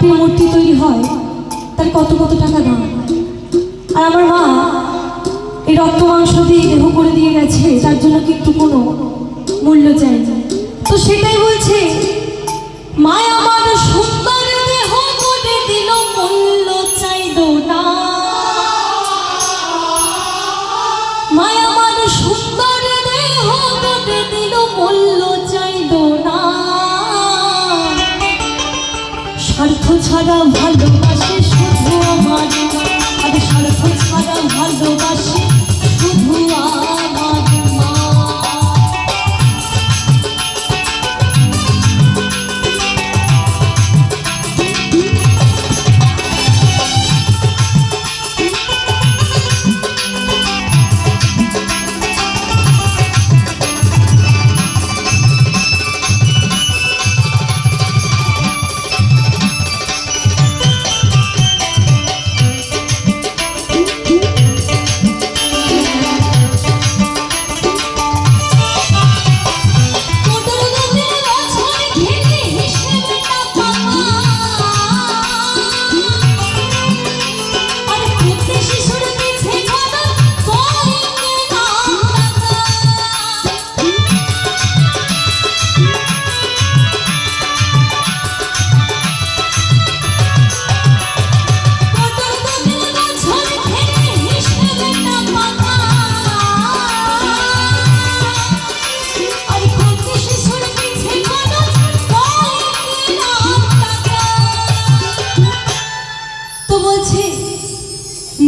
মাটির মূর্তি তৈরি হয়, তার কত কত টাকা দাম। আর আমার মা এই রক্ত মাংস দিয়ে দেহ করে দিয়ে গেছে, তার জন্য কিন্তু কোনো মূল্য চাই? তো সেটাই বলছে, মায়া আমার ছাড়া ভালোবাসে শুধু আমার আমি স্বার্থ ছাড়া ভালোবাসি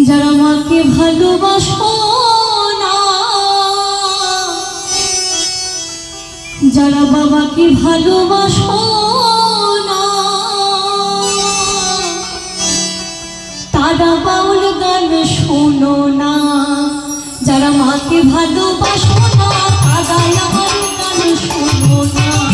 যারা মাকে ভালোবাসো না, যারা বাবাকে ভালোবাসো না, তারা বাউল গান শোনো না, যারা মাকে ভালোবাসো না তারা বাউল গান শোনো না।